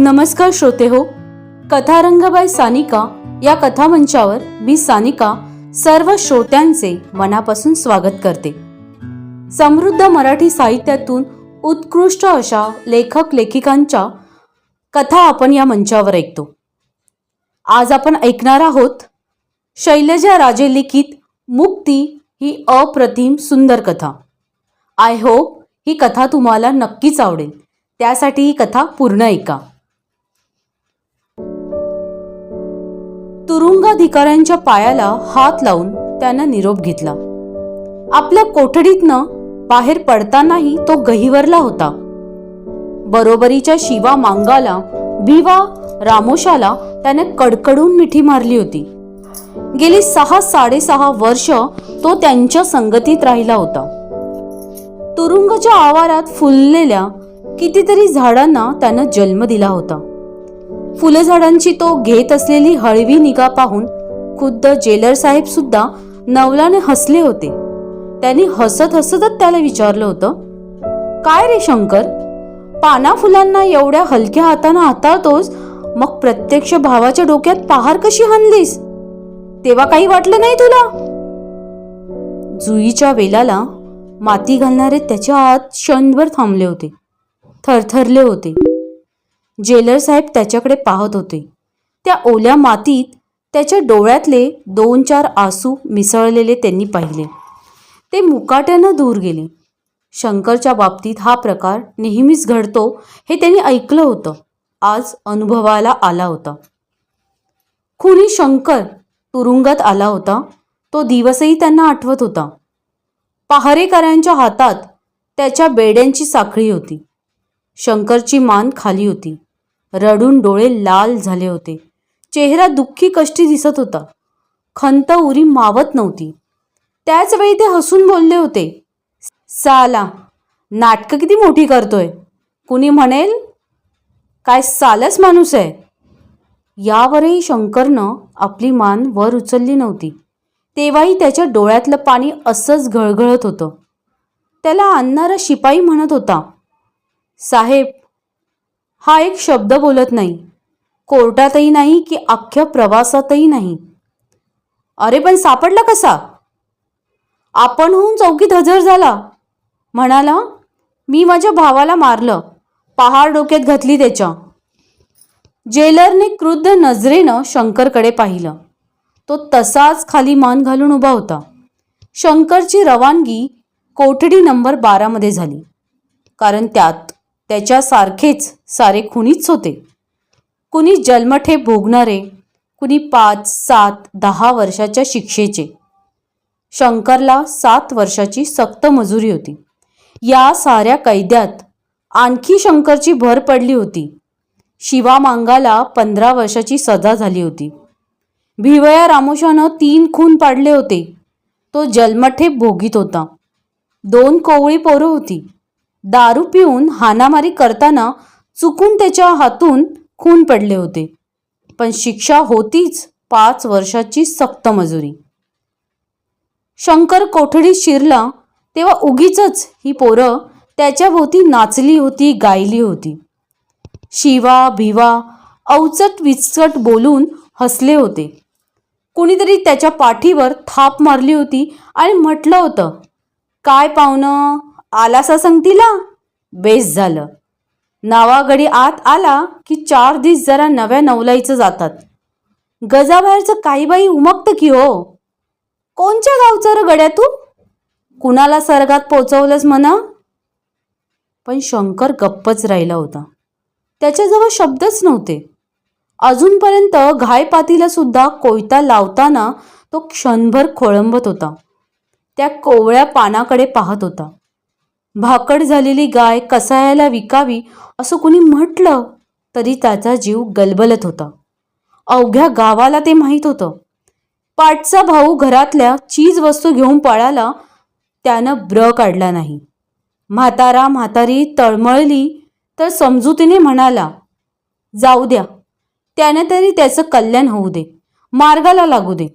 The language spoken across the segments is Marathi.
नमस्कार श्रोते हो कथारंगबाई सानिका या कथामंचावर मी सानिका सर्व श्रोत्यांचे मनापासून स्वागत करते. समृद्ध मराठी साहित्यातून उत्कृष्ट अशा लेखक लेखिकांच्या कथा आपण या मंचावर ऐकतो. आज आपण ऐकणार आहोत शैलजा राजे लिखित मुक्ती ही अप्रतिम सुंदर कथा. आय होप ही कथा तुम्हाला नक्कीच आवडेल. त्यासाठी ही कथा पूर्ण ऐका. तुरुंगाधिकाऱ्यांच्या पायाला हात लावून त्यानं निरोप घेतला. आपल्या कोठडीतनं बाहेर पडतानाही तो गहिवरला होता. बरोबरीच्या शिवा मांगाला भिवा रामोशाला त्याने कडकडून मिठी मारली होती. गेली सहा साडेसहा वर्ष तो त्यांच्या संगतीत राहिला होता. तुरुंगाच्या आवारात फुललेल्या कितीतरी झाडांना त्यानं जन्म दिला होता. फुलझाडांची तो घेत असलेली हळवी निगा पाहून खुद्द जेलर साहेब सुद्धा नवलाने हसले होते. त्यांनी हसत हसतच त्याला विचारलं होतं काय रे शंकर? पाना फुलांना एवढ्या हलक्या हातानं हाताळतोस मग प्रत्यक्ष भावाच्या डोक्यात पहार कशी हाणलीस? तेव्हा काही वाटलं नाही तुला? जुईच्या वेलाला माती घालणारे त्याच्या आत क्षणभर थांबले होते थरथरले होते. जेलर साहेब त्याच्याकडे पाहत होते. त्या ओल्या मातीत त्याच्या डोळ्यातले दोन चार आसू मिसळलेले त्यांनी पाहिले. ते मुकाट्यानं दूर गेले. शंकरच्या बाबतीत हा प्रकार नेहमीच घडतो हे त्यांनी ऐकलं होतं. आज अनुभवाला आला होता. खुनी शंकर तुरुंगात आला होता. तो दिवसही त्यांना आठवत होता. पहारेकरांच्या हातात त्याच्या बेड्यांची साखळी होती. शंकरची मान खाली होती. रडून डोळे लाल झाले होते. चेहरा दुःखी कष्टी दिसत होता. खंत उरी मावत नव्हती. त्याचवेळी ते हसून बोलले होते. साला नाटकं किती मोठी करतोय. कुणी म्हणेल? काय सालच माणूस आहे. यावरही शंकरनं आपली मान वर उचलली नव्हती. तेव्हाही त्याच्या डोळ्यातलं पाणी असंच घळघळत होतं. त्याला आणणारा शिपाई म्हणत होता. साहेब हा एक शब्द बोलत नाही. कोर्टातही नाही की अख्ख्या प्रवासातही नाही. अरे पण सापडला कसा? आपण होऊन चौकीत हजर झाला. म्हणाला मी माझ्या भावाला मारलं. पहाड डोक्यात घातली त्याच्या. जेलरने क्रुद्ध नजरेनं शंकरकडे पाहिलं. तो तसाच खाली मान घालून उभा होता. शंकरची रवानगी कोठडी नंबर बारामध्ये झाली. कारण त्यात त्याच्यासारखेच सारे खुनीच होते. कुणी जन्मठेप भोगणारे कुणी पाच सात दहा वर्षाच्या शिक्षेचे. शंकरला सात वर्षाची सक्त मजुरी होती. या साऱ्या कैद्यात आणखी शंकरची भर पडली होती. शिवा मांगाला पंधरा वर्षाची सजा झाली होती. भिवया रामोशानं तीन खून पाडले होते. तो जन्मठे भोगीत होता. दोन कोवळी पोरं होती. दारू पिऊन हाणामारी करताना चुकून त्याच्या हातून खून पडले होते. पण शिक्षा होतीच पाच वर्षाची सक्त मजुरी. शंकर कोठडीत शिरला तेव्हा उगीच ही पोरं त्याच्या भोवती नाचली होती गायली होती. शिवा भिवा अवचट विचट बोलून हसले होते. कुणीतरी त्याच्या पाठीवर थाप मारली होती आणि म्हटलं होतं काय पाहुणं? आलासा संगतीला? बेस झालं. नावागडी आत आला की चार दिस जरा नव्या नवलाईचं जातात. गजाबाहेरचं काही बाई उमगतं की हो? कोणच्या गावचं र गड्या तू? कुणाला सर्गात पोचवलंस म्हणा? पण शंकर गप्पच राहिला होता. त्याच्याजवळ शब्दच नव्हते. अजूनपर्यंत घायपातीला सुद्धा कोयता लावताना तो क्षणभर खोळंबत होता. त्या कोवळ्या पानाकडे पाहत होता. भाकड झालेली गाय कसायाला विकावी असं कुणी म्हटलं तरी त्याचा जीव गलबलत होता. अवघ्या गावाला ते माहीत होतं. पाटचा भाऊ घरातल्या चीज वस्तू घेऊन पळाला त्यानं ब्र काढला नाही. म्हातारा म्हातारी तळमळली तर समजुतीने म्हणाला जाऊ द्या त्याने तरी त्याचं कल्याण होऊ दे मार्गाला लागू दे.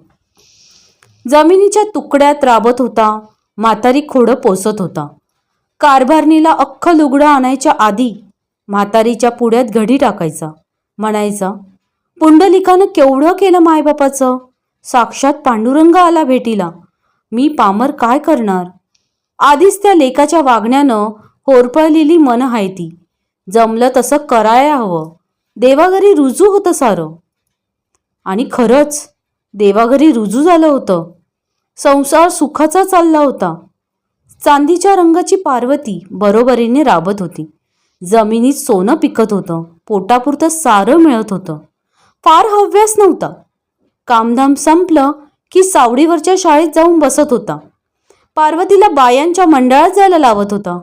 जमिनीच्या तुकड्यात राबत होता म्हातारी खोडं पोसत होता. कारभारणीला अख्खं लुगडं आणायच्या आधी म्हातारीच्या पुढ्यात घडी टाकायचा. म्हणायचा पुंडलिकानं केवढं केलं मायबापाचं? साक्षात पांडुरंग आला भेटीला. मी पामर काय करणार? आधीच त्या लेकाच्या वागण्यानं होरपळलेली मन आहे ती. जमलं तसं करायला हवं. देवाघरी रुजू होतं सारं. आणि खरंच देवाघरी रुजू झालं होतं. संसार सुखाचा चालला होता. चांदीच्या रंगाची पार्वती बरोबरीने राबत होती. जमिनीत सोनं पिकत होतं. पोटापुरतं सारं मिळत होतं. फार हव्यास नव्हता. कामधाम संपलं की सावडीवरच्या शाळेत जाऊन बसत होता. पार्वतीला बायांच्या मंडळात जायला लावत होता.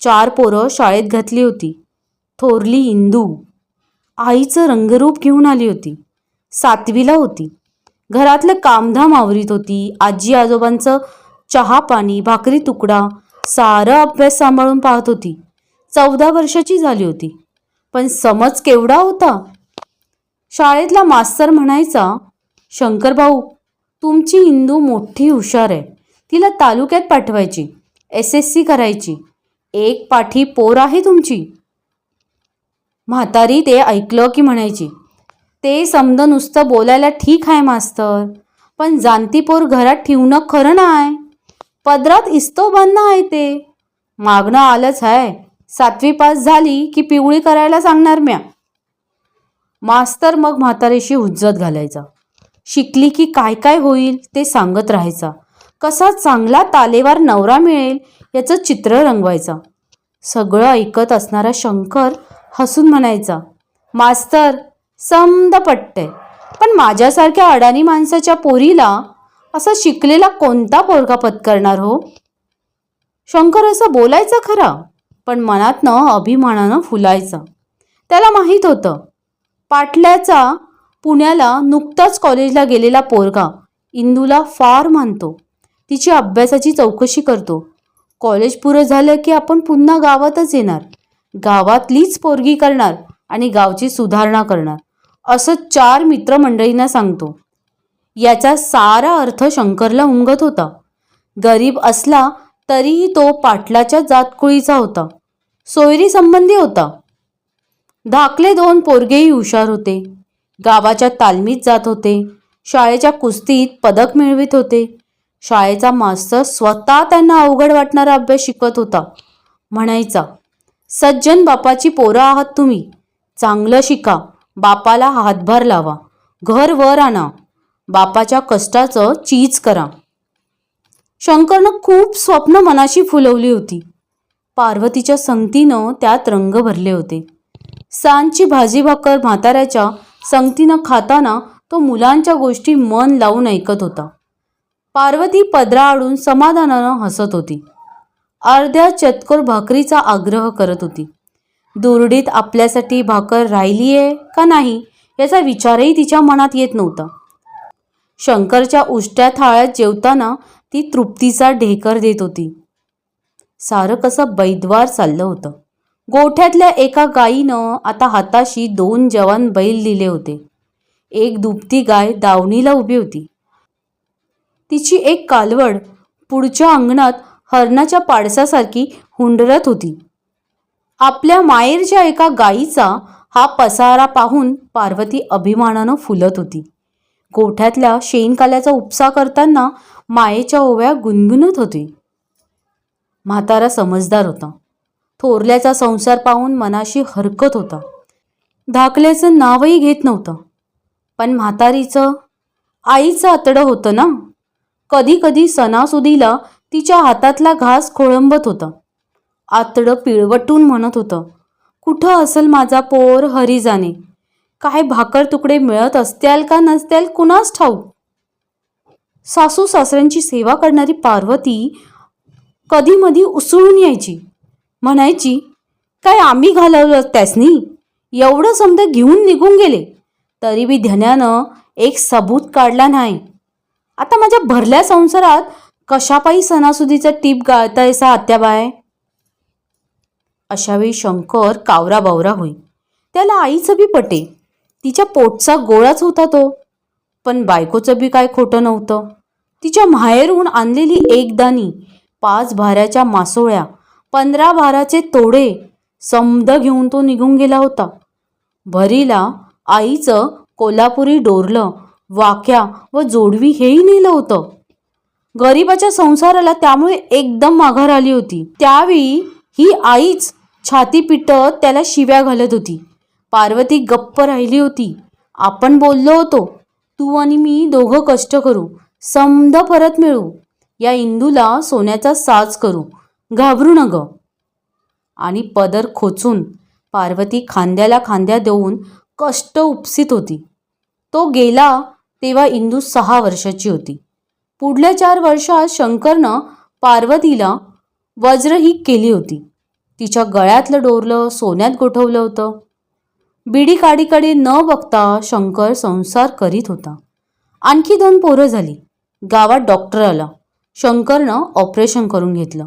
चार पोरं शाळेत घातली होती. थोरली इंदू. आईचं रंगरूप घेऊन आली होती. सातवीला होती. घरातलं कामधाम आवरीत होती. आजी आजोबांचं चहा पाणी भाकरी तुकडा सारं अभ्यास सांभाळून पाहत होती. चौदा वर्षाची झाली होती. पण समज केवढा होता? शाळेतला मास्तर म्हणायचा शंकर भाऊ तुमची इंदू मोठी हुशार आहे. तिला तालुक्यात पाठवायची एस एस सी करायची. एक पाठी पोर आहे तुमची. म्हातारी ते ऐकलं की म्हणायची ते समद नुसतं बोलायला ठीक आहे मास्तर. पण जाणती पोर घरात ठेवणं खरं नाही. पदरात इस्तो बांधणं आहे ते. मागणं आलंच आहे सातवी पास झाली की पिवळी करायला सांगणार म्या. मास्तर मग म्हातारीशी हुज्जत घालायचा. शिकली की काय काय होईल ते सांगत राहायचा. कसा चांगला तालेवार नवरा मिळेल याचं चित्र रंगवायचा. सगळं ऐकत असणारा शंकर हसून म्हणायचा मास्तर समद पटतंय पण माझ्यासारख्या अडाणी माणसाच्या पोरीला असा शिकलेला कोणता पोरगा पत्करणार हो? शंकर असं बोलायचं खरा पण मनातनं अभिमानानं फुलायचा. त्याला माहीत होतं पाटल्याचा पुण्याला नुकताच कॉलेजला गेलेला पोरगा इंदूला फार मानतो. तिची अभ्यासाची चौकशी करतो. कॉलेज पुरं झालं की आपण पुन्हा गावातच येणार. गावातलीच पोरगी करणार आणि गावची सुधारणा करणार असं चार मित्रमंडळींना सांगतो. याचा सारा अर्थ शंकरला उमगत होता. गरीब असला तरीही तो पाटलाच्या जातकुळीचा होता. सोयरी संबंधी होता. धाकले दोन पोरगेही हुशार होते. गावाच्या तालमीत जात होते. शाळेच्या कुस्तीत पदक मिळवित होते. शाळेचा मास्तर स्वतः त्यांना अवघड वाटणारा अभ्यास शिकवत होता. म्हणायचा सज्जन बापाची पोरं आहात तुम्ही. चांगलं शिका. बापाला हातभार लावा. घर वर आणा. बापाच्या कष्टाचं चीज करा. शंकरनं खूप स्वप्न मनाशी फुलवली होती. पार्वतीच्या संगतीनं त्यात रंग भरले होते. सांची भाजी भाकर म्हाताऱ्याच्या संगतीनं खाताना तो मुलांच्या गोष्टी मन लावून ऐकत होता. पार्वती पदरा आडून समाधानानं हसत होती. अर्ध्या चतकोर भाकरीचा आग्रह करत होती. दुरडीत आपल्यासाठी भाकर राहिली आहे का नाही याचा विचारही तिच्या मनात येत नव्हता. शंकरच्या उष्ट्या थाळ्यात जेवताना ती तृप्तीचा ढेकर देत होती. सारं कसं बैद्वार चाललं होतं. गोठ्यातल्या एका गायीनं आता हाताशी दोन जवान बैल दिले होते. एक दुभती गाय दावणीला उभी होती. तिची एक कालवड पुढच्या अंगणात हरणाच्या पाडसासारखी हुंडरत होती. आपल्या मायेरच्या एका गायीचा हा पसारा पाहून पार्वती अभिमानानं फुलत होती. गोठ्यातल्या शेणकाल्याचा उपसा करताना मायेच्या ओव्या गुणगुणत होती. म्हातारा समजदार होता. थोरल्याचा संसार पाहून मनाशी हरकत होता. धाकल्याचं नावही घेत नव्हतं. पण म्हातारीचं आईचं आतडं होतं ना? कधी कधी सणासुदीला तिच्या हातातला घास खोळंबत होता. आतडं पिळवटून म्हणत होतं कुठं असेल माझा पोर हरी जाणे काय भाकर तुकडे मिळत असत्याल का नसत्याल कुणास ठाऊक? सासू सासऱ्यांची सेवा करणारी पार्वती कधी मधी उसळून यायची. म्हणायची काय आम्ही घालवलं त्यासनी? एवढं समजा घेऊन निघून गेले. तरी बी ध्यानानं एक सबूत काढला नाही. आता माझ्या भरल्या संसारात कशापायी सणासुदीचा टीप गाळतायसा आत्याबाय? अशावेळी शंकर कावरा बावरा होई. त्याला आईचं बी पटे. तिच्या पोटचा गोळाच होता तो. पण बायकोचं बी काय खोटं नव्हतं. तिच्या माहेरून आणलेली एकदानी पाच भाऱ्याच्या मासोळ्या पंधरा भाराचे तोडे समद घेऊन तो निघून गेला होता. भरीला आईचं कोल्हापुरी डोरलं वाक्या व जोडवी हेही नेलं होतं. गरिबाच्या संसाराला त्यामुळे एकदम माघार आली होती. त्यावेळी ही आईच छाती पिटत त्याला शिव्या घालत होती. पार्वती गप्प राहिली होती. आपण बोललो होतो तू आणि मी दोघं कष्ट करू समद परत मिळू. या इंदूला सोन्याचा साज करू. घाबरू न ग आणि पदर खोचून पार्वती खांद्याला खांद्या देऊन कष्ट उपसित होती. तो गेला तेव्हा इंदू सहा वर्षाची होती. पुढल्या चार वर्षात शंकरनं पार्वतीला वज्रही केली होती. तिच्या गळ्यातलं डोरलं सोन्यात गोठवलं होतं. बिडी काडीकडे न बघता शंकर संसार करीत होता. आणखी दोन पोरं झाली. गावात डॉक्टर आला. शंकरनं ऑपरेशन करून घेतलं.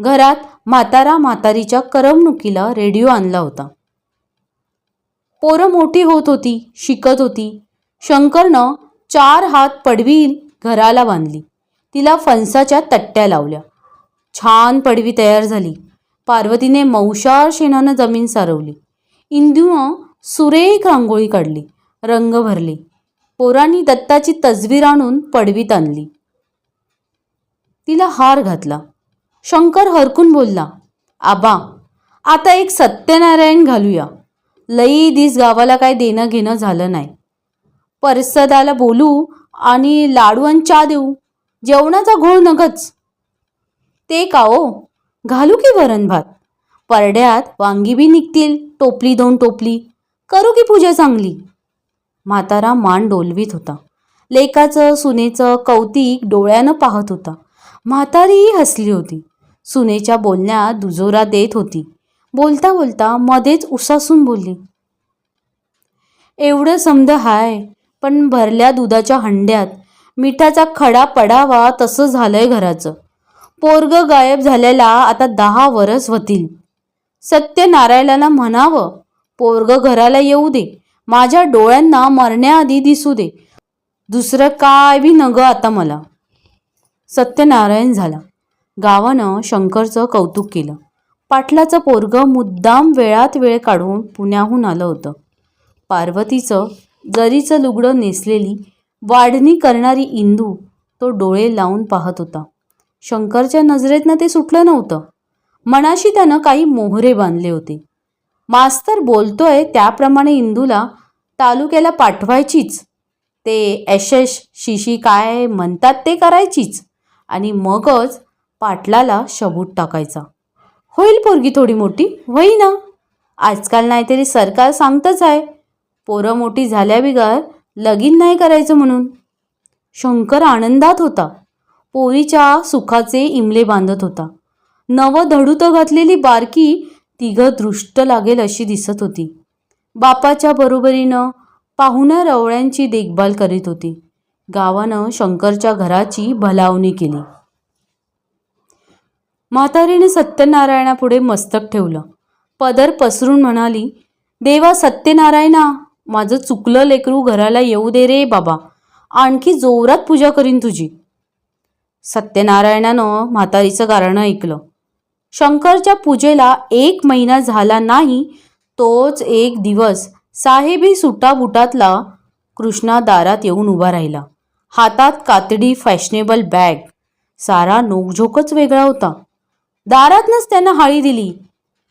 घरात म्हातारा म्हातारीच्या करमणुकीला रेडिओ आणला होता. पोरं मोठी होत होती शिकत होती. शंकरनं चार हात पडवी घराला बांधली. तिला फणसाच्या तट्ट्या लावल्या. छान पडवी तयार झाली. पार्वतीने मौशार शेणानं जमीन सारवली. इंदूनं सुरेख रांगोळी काढली रंग भरले. पोरांनी दत्ताची तजवीर आणून पडवीत आणली. तिला हार घातला. शंकर हरकून बोलला आबा आता एक सत्यनारायण घालूया. लई दिस गावाला काय देणं घेणं झालं नाही. परसदाला बोलू आणि लाडू आणि चा देऊ. जेवणाचा घोळ नगच. ते का ओ? घालू की वरण भात परड्यात वांगी बी निघतील टोपली दोन टोपली. करू की पूजा चांगली? म्हातारा मान डोलवीत होता. लेकाचं सुनेचं कौतिक डोळ्यानं पाहत होता. म्हातारीही हसली होती. सुनेच्या बोलण्यात दुजोरा देत होती. बोलता बोलता मध्येच उसासून बोलली. एवढं समद हाय पण भरल्या दुधाच्या हंड्यात मिठाचा खडा पडावा तसं झालंय घराचं. पोरग गायब झालेला आता दहा वरस होतील सत्यनारायणाला म्हणावं पोरग घराला येऊ दे. माझ्या डोळ्यांना मरण्याआधी दिसू दे. दुसरं काय बी नग आता मला. सत्यनारायण झाला. गावानं शंकरचं कौतुक केलं. पाटलाचं पोरग मुद्दाम वेळात वेळ काढून पुण्याहून आलं होतं. पार्वतीचं जरीचं लुगडं नेसलेली वाढणी करणारी इंदू तो डोळे लावून पाहत होता. शंकरच्या नजरेतनं ते सुटलं नव्हतं. मनाशी त्यानं काही मोहरे बांधले होते. मास्तर बोलतोय त्याप्रमाणे इंदूला तालुक्याला पाठवायचीच. ते यशश शिशी काय म्हणतात ते करायचीच. आणि मगच पाटलाला शबूत टाकायचा. होईल पोरगी थोडी मोठी? होई ना. आजकाल नाहीतरी सरकार सांगतच आहे. पोरं मोठी झाल्याबिगार लगीन नाही करायचं म्हणून. शंकर आनंदात होता. पोरीच्या सुखाचे इमले बांधत होता. नवं धडूत घातलेली बारकी तिघं दृष्ट लागेल अशी दिसत होती. बापाच्या बरोबरीनं पाहुण्या रवळ्यांची देखभाल करीत होती. गावानं शंकरच्या घराची भलावणी केली. म्हातारीने सत्यनारायणापुढे मस्तक ठेवलं. पदर पसरून म्हणाली देवा सत्यनारायणा माझं चुकलं लेकरू घराला येऊ दे रे बाबा. आणखी जोरात पूजा करीन तुझी. सत्यनारायणानं म्हातारीचं गारणं ऐकलं. शंकरच्या पूजेला एक महिना झाला नाही तोच एक दिवस साहेबी सुटाबुटातला कृष्णा दारात येऊन उभा राहिला. हातात कातडी फॅशनेबल बॅग. सारा नोकझोकच वेगळा होता. दारातनंच त्यानं हाळी दिली.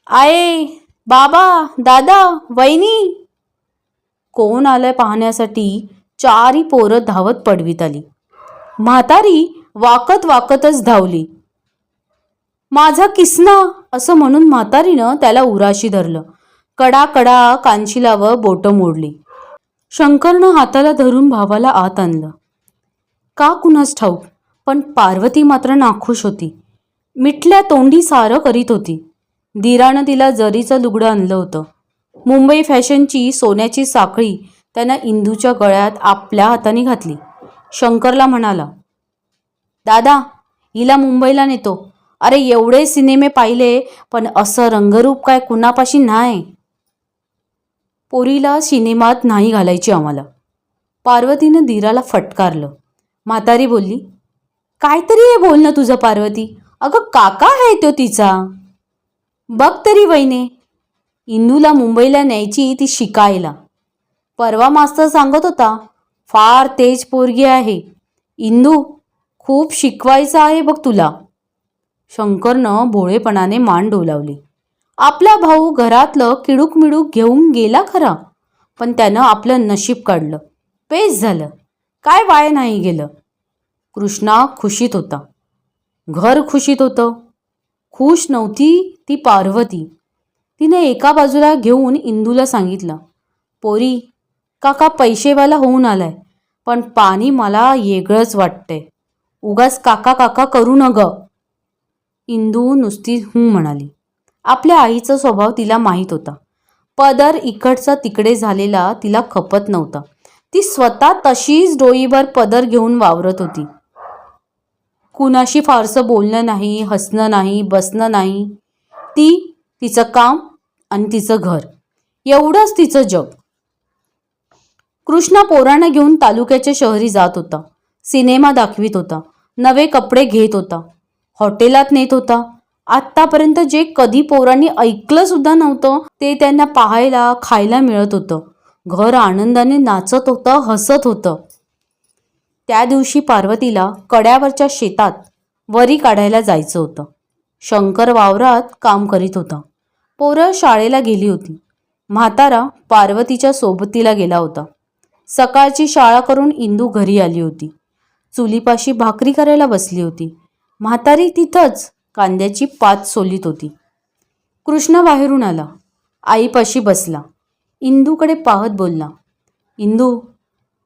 आये बाबा दादा वहिनी. कोण आलंय पाहण्यासाठी चारी पोरं धावत पडवीत आली. म्हातारी वाकत वाकतच धावली. माझा किसना असं म्हणून म्हातारीनं त्याला उराशी धरलं. कडा कडा कांशिलावर बोटं मोडली. शंकरनं हाताला धरून भावाला आत आणलं. का कुणास ठाऊक पण पार्वती मात्र नाखुश होती. मिठल्या तोंडी सारं करीत होती. दिरानं तिला जरीचं लुगडं आणलं होतं. मुंबई फॅशनची सोन्याची साखळी त्यानं इंदूच्या गळ्यात आपल्या हाताने घातली. शंकरला म्हणाला दादा हिला मुंबईला नेतो. अरे एवढे सिनेमे पाहिले पण असं रंगरूप काय कुणापाशी नाही? पोरीला सिनेमात नाही घालायची आम्हाला. पार्वतीनं धीराला फटकारलं. म्हातारी बोलली काहीतरी हे बोलणं तुझं पार्वती. अगं काका आहे तो तिचा. बघ तरी वहिने. इंदूला मुंबईला न्यायची ती शिकायला. परवा मास्तर सांगत होता फार तेज पोरगी आहे. इंदू खूप शिकवायचं आहे बघ तुला. शंकरनं भोळेपणाने मान डोलावली. आपला भाऊ घरातलं किडूक मिडूक घेऊन गेला खरा पण त्यानं आपलं नशीब काढलं. पेस झालं. काय वाय नाही गेलं. कृष्णा खुशीत होता. घर खुशीत होतं. खुश नव्हती ती पार्वती. तिने एका बाजूला घेऊन इंदूला सांगितलं पोरी काका पैसेवाला होऊन आलाय पण पाणी मला येगळंच वाटतंय. उगाच काका काका करू न गं इंदू नुसती हू म्हणाली. आपल्या आईचा स्वभाव तिला माहीत होता. पदर इकडचा तिकडे झालेला तिला खपत नव्हता. ती स्वतः तशीच डोईभर पदर घेऊन वावरत होती. कुणाशी फारसं बोलणं नाही हसणं नाही बसणं नाही. ती तिचं काम आणि तिचं घर. एवढंच तिचं जग. कृष्णा पोरांना घेऊन तालुक्याच्या शहरी जात होता. सिनेमा दाखवित होता. नवे कपडे घेत होता. हॉटेलात नेत होता. आत्तापर्यंत जे कधी पोरांनी ऐकलं सुद्धा नव्हतं ते त्यांना पाहायला खायला मिळत होतं. घर आनंदाने नाचत होतं हसत होतं. त्या दिवशी पार्वतीला कड्यावरच्या शेतात वरी काढायला जायचं होतं. शंकर वावरात काम करीत होता. पोरं शाळेला गेली होती. म्हातारा पार्वतीच्या सोबतीला गेला होता. सकाळची शाळा करून इंदू घरी आली होती. चुलीपाशी भाकरी करायला बसली होती. म्हातारी तिथंच कांद्याची पात सोलीत होती. कृष्ण बाहेरून आला. आईपाशी बसला. इंदूकडे पाहत बोलला. इंदू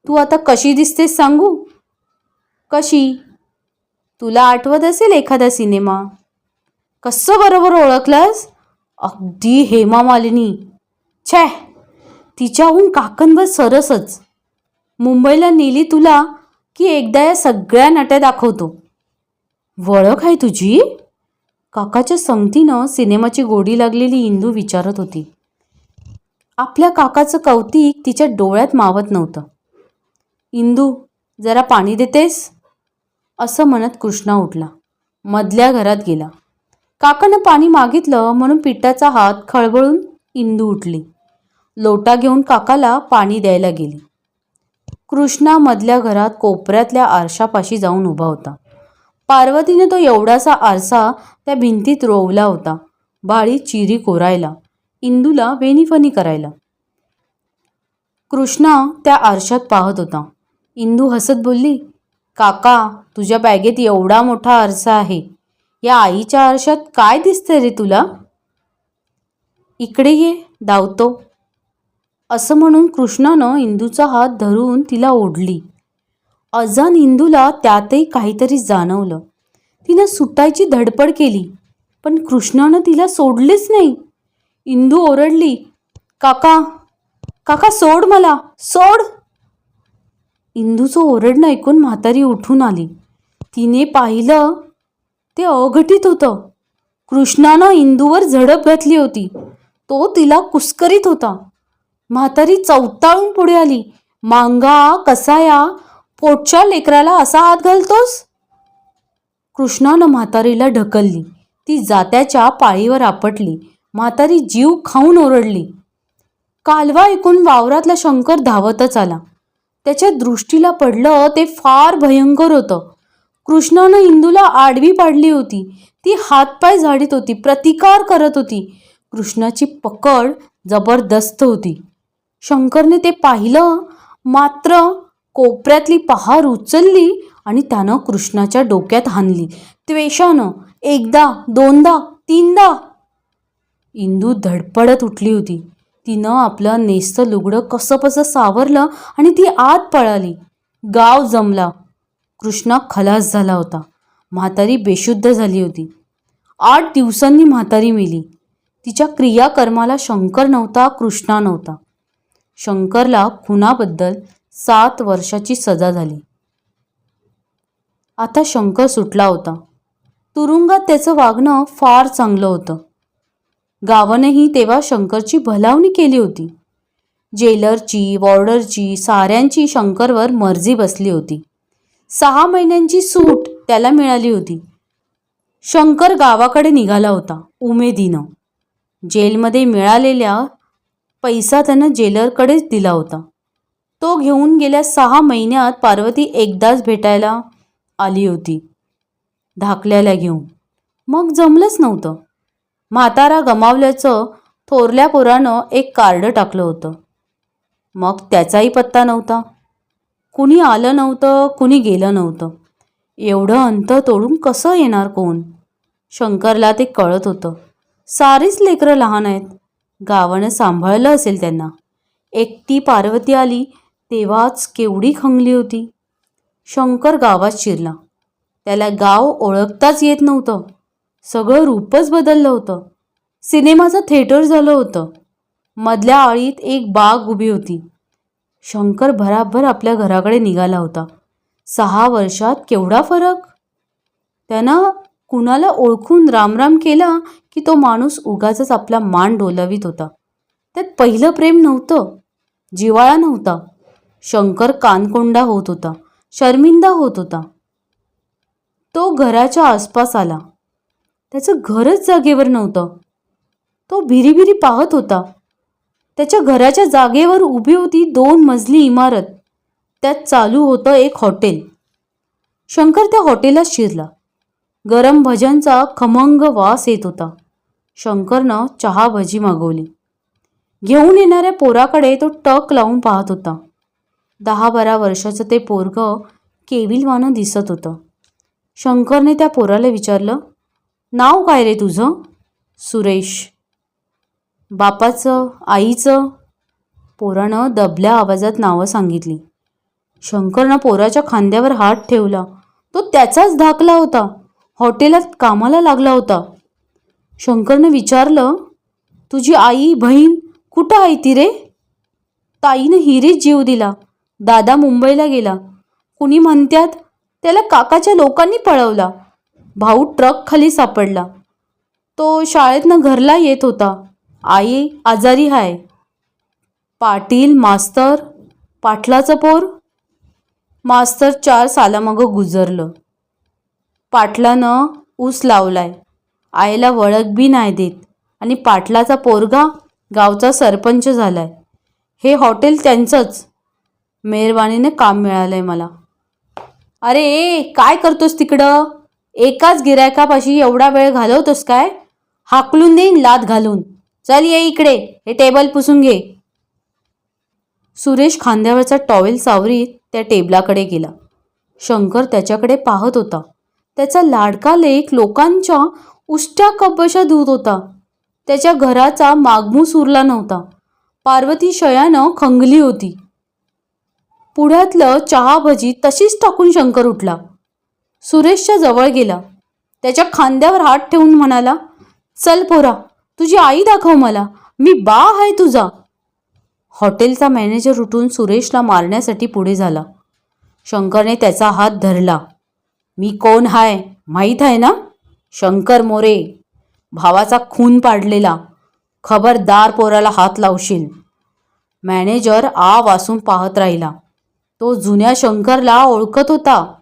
तू आता कशी दिसतेस सांगू? कशी? तुला आठवत असेल एखादा सिनेमा? कसं बरोबर ओळखलास? अगदी हेमा मालिनी. छे तिच्याहून काकणभर सरसच. मुंबईला नेली तुला की एकदा या सगळ्या नट्या दाखवतो. वळख आहे तुझी? काकाच्या संगतीनं सिनेमाची गोडी लागलेली इंदू विचारत होती. आपल्या काकाचं कौतिक तिच्या डोळ्यात मावत नव्हतं. इंदू जरा पाणी देतेस? असं म्हणत कृष्णा उठला. मधल्या घरात गेला. काकानं पाणी मागितलं म्हणून पिठाचा हात खळबळून इंदू उठली. लोटा घेऊन काकाला पाणी द्यायला गेली. कृष्णा मधल्या घरात कोपऱ्यातल्या आरशापाशी जाऊन उभा होता. पार्वतीने तो एवढासा आरसा त्या भिंतीत रोवला होता. बाळी चिरी कोरायला. इंदूला वेणीफणी करायला. कृष्णा त्या आरशात पाहत होता. इंदू हसत बोलली काका तुझ्या बॅगेत एवढा मोठा आरसा आहे. या आईच्या आरशात काय दिसतंय रे तुला? इकडे ये धावतो. असं म्हणून कृष्णानं इंदूचा हात धरून तिला ओढली. अजान इंदूला त्यातही काहीतरी जाणवलं. तिनं सुटायची धडपड केली पण कृष्णानं तिला सोडलीच नाही. इंदू ओरडली काका काका सोड मला सोड. इंदूचं ओरडणं ऐकून म्हातारी उठून आली. तिने पाहिलं ते अघटित होतं. कृष्णानं इंदूवर झडप घातली होती. तो तिला कुस्करीत होता. म्हातारी चौताळून पुढे आली. मांगा कसाया पोटच्या लेकराला असा हात घालतोस? कृष्णानं म्हातारीला ढकलली. ती जात्याच्या पाळीवर आपटली. म्हातारी जीव खाऊन ओरडली. कालवा ऐकून वावरातला शंकर धावतच आला. त्याच्या दृष्टीला पडलं ते फार भयंकर होतं. कृष्णानं इंदूला आडवी पाडली होती. ती हातपाय झाडीत होती प्रतिकार करत होती. कृष्णाची पकड जबरदस्त होती. शंकरने ते पाहिलं मात्र कोपऱ्यातली पहार उचलली आणि त्यानं कृष्णाच्या डोक्यात हाणली. त्वेषानं एकदा दोनदा तीनदा इंदू धडपडत उठली होती. तिनं आपलं नेसतं लुगडं कसंपसं सावरलं आणि ती आत पळाली. गाव जमला. कृष्णा खलास झाला होता. म्हातारी बेशुद्ध झाली होती. आठ दिवसांनी म्हातारी मेली. तिच्या क्रियाकर्माला शंकर नव्हता कृष्णा नव्हता. शंकरला खुनाबद्दल सात वर्षाची सजा झाली. आता शंकर सुटला होता. तुरुंगात त्याचं वागणं फार चांगलं होतं. गावानेही तेव्हा शंकरची भलावणी केली होती. जेलरची वॉर्डरची साऱ्यांची शंकरवर मर्जी बसली होती. सहा महिन्यांची सूट त्याला मिळाली होती. शंकर गावाकडे निघाला होता उमेदीनं. जेलमध्ये मिळालेल्या पैसा त्यानं जेलरकडेच दिला होता. तो घेऊन गेल्या सहा महिन्यात पार्वती एकदाच भेटायला आली होती. धाकल्याला घेऊन. मग जमलंच नव्हतं. म्हातारा गमावल्याचं थोरल्या पोरानं एक कार्ड टाकलं होतं. मग त्याचाही पत्ता नव्हता. कुणी आलं नव्हतं कुणी गेलं नव्हतं. एवढं अंत तोडून कसं येणार कोण? शंकरला ते कळत होतं. सारीच लेकरं लहान आहेत. गावानं सांभाळलं असेल त्यांना. एकटी पार्वती आली तेव्हाच केवढी खंगली होती. शंकर गावात शिरला. त्याला गाव ओळखताच येत नव्हतं. सगळं रूपच बदललं होतं. सिनेमाचं थिएटर झालं होतं. मधल्या आळीत एक बाग उभी होती. शंकर भराभर आपल्या घराकडे निघाला होता. सहा वर्षात केवढा फरक? त्यानं कुणाला ओळखून रामराम केला की तो माणूस उगाच आपला मान डोलवीत होता? त्यात पहिलं प्रेम नव्हतं. जिवाळा नव्हता. शंकर कानकोंडा होत होता. शर्मिंदा होत होता. तो घराच्या आसपास आला. त्याचं घरच जागेवर नव्हतं. तो भिरीभिरी पाहत होता. त्याच्या घराच्या जागेवर उभी होती दोन मजली इमारत. त्यात चालू होतं एक हॉटेल. शंकर त्या हॉटेलात शिरला. गरम भज्यांचा खमंग वास येत होता. शंकरनं चहा भजी मागवली. घेऊन येणाऱ्या पोराकडे तो टक लावून पाहत होता. दहा बारा वर्षाचं ते पोरग केविलवानं दिसत होतं. शंकरने त्या पोराला विचारलं नाव काय रे तुझं? सुरेश. बापाचं? आईचं? पोरानं दबल्या आवाजात नावं सांगितली. शंकरनं पोराच्या खांद्यावर हात ठेवला. तो त्याचाच धाकला होता. हॉटेलात कामाला लागला होता. शंकरनं विचारलं तुझी आई बहीण कुठं आहे ती रे? ताईनं हिरीच जीव दिला. दादा मुंबईला गेला. कुणी म्हणत्यात त्याला काकाच्या लोकांनी पळवला. भाऊ ट्रक खाली सापडला. तो शाळेतनं घरला येत होता. आई आजारी हाय. पाटील मास्तर पाटलाचं पोर? मास्तर चार सालामागं गुजरलं. पाटलानं ऊस लावलाय. आईला वळख बी नाही देत. आणि पाटलाचा पोरगा गावचा सरपंच झालाय. हे हॉटेल त्यांचंच. मेहरबानीने काम मिळालंय मला. अरे ए काय करतोस तिकडं? एकाच गिरायकापाशी एवढा वेळ घालवतोस काय? हाकलून देईन लात घालून. चल ये इकडे हे टेबल पुसून घे. सुरेश खांद्यावरचा टॉवेल सावरीत त्या टेबलाकडे गेला. शंकर त्याच्याकडे पाहत होता. त्याचा लाडका लेख लोकांच्या उष्ट्या कपशा धुत होता. त्याच्या घराचा मागमूस उरला नव्हता. पार्वती शयानं खंगली होती. पुढ्यातलं चहा भजी तशीच टाकून शंकर उठला. सुरेशच्या जवळ गेला. त्याच्या खांद्यावर हात ठेवून म्हणाला चल पोरा तुझी आई दाखव मला. मी बा आहे तुझा. हॉटेलचा मॅनेजर उठून सुरेशला मारण्यासाठी पुढे झाला. शंकरने त्याचा हात धरला. मी कोण हाय? माहीत आहे ना? शंकर मोरे. भावाचा खून पाडलेला. खबरदार पोराला हात लावशील. मॅनेजर आ वासून पाहत राहिला. तो जुन्या शंकरला ओळखत होता.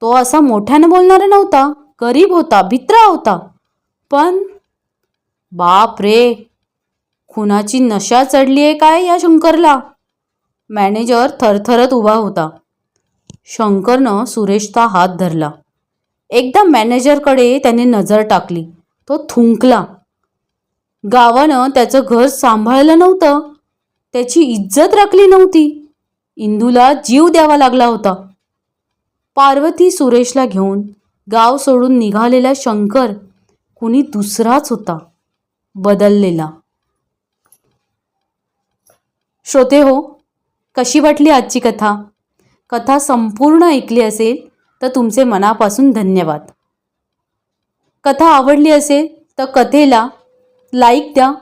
तो असा मोठ्यानं बोलणारा नव्हता गरीब होता भित्रा होता. पण बाप रे खुनाची नशा चढली आहे काय या शंकरला? मॅनेजर थरथरत उभा होता. शंकरनं सुरेशचा हात धरला. एकदा मॅनेजरकडे त्याने नजर टाकली. तो थुंकला. गावानं त्याचं घर सांभाळलं नव्हतं. त्याची इज्जत राखली नव्हती. इंदूला जीव द्यावा लागला होता. पार्वती सुरेशला घेऊन गाव सोडून निघालेला शंकर कुणी दुसराच होता बदललेला. श्रोते हो कशी वाटली आजची कथा? कथा संपूर्ण ऐकली असेल तर तुमचे मनापासून धन्यवाद. कथा आवडली असेल तर कथेला लाईक द्या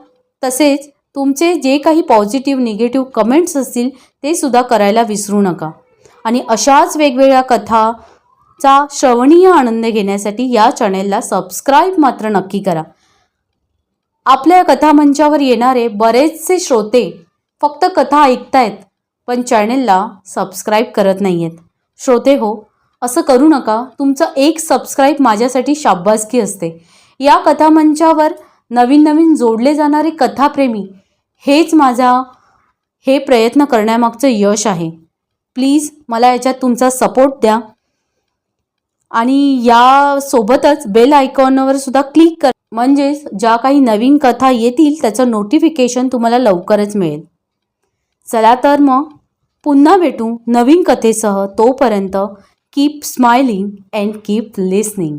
तसेच तुमचे जे काही पॉझिटिव्ह निगेटिव्ह कमेंट्स असतील ते सुद्धा करायला विसरू नका. आणि अशाच वेगवेगळ्या कथाचा श्रवणीय आनंद घेण्यासाठी या चॅनेलला सबस्क्राईब मात्र नक्की करा. आपल्या कथामंचावर येणारे बरेचसे श्रोते फक्त कथा ऐकतायत पण चॅनेलला सबस्क्राईब करत नाही आहेत श्रोते हो असं करू नका. तुमचं एक सबस्क्राईब माझ्यासाठी शाब्बासकी असते. या कथामंचावर नवीन नवीन जोडले जाणारे कथाप्रेमी हेच माझा हे प्रयत्न करण्यामागचं यश आहे. प्लीज मला याच्यात तुमचा सपोर्ट द्या. आणि यासोबतच बेल आयकॉनवर सुद्धा क्लिक कर. म्हणजेच ज्या काही नवीन कथा येतील त्याचं नोटिफिकेशन तुम्हाला लवकरच मिळेल. चला तर मग पुन्हा भेटू नवीन कथेसह तोपर्यंत keep smiling and keep listening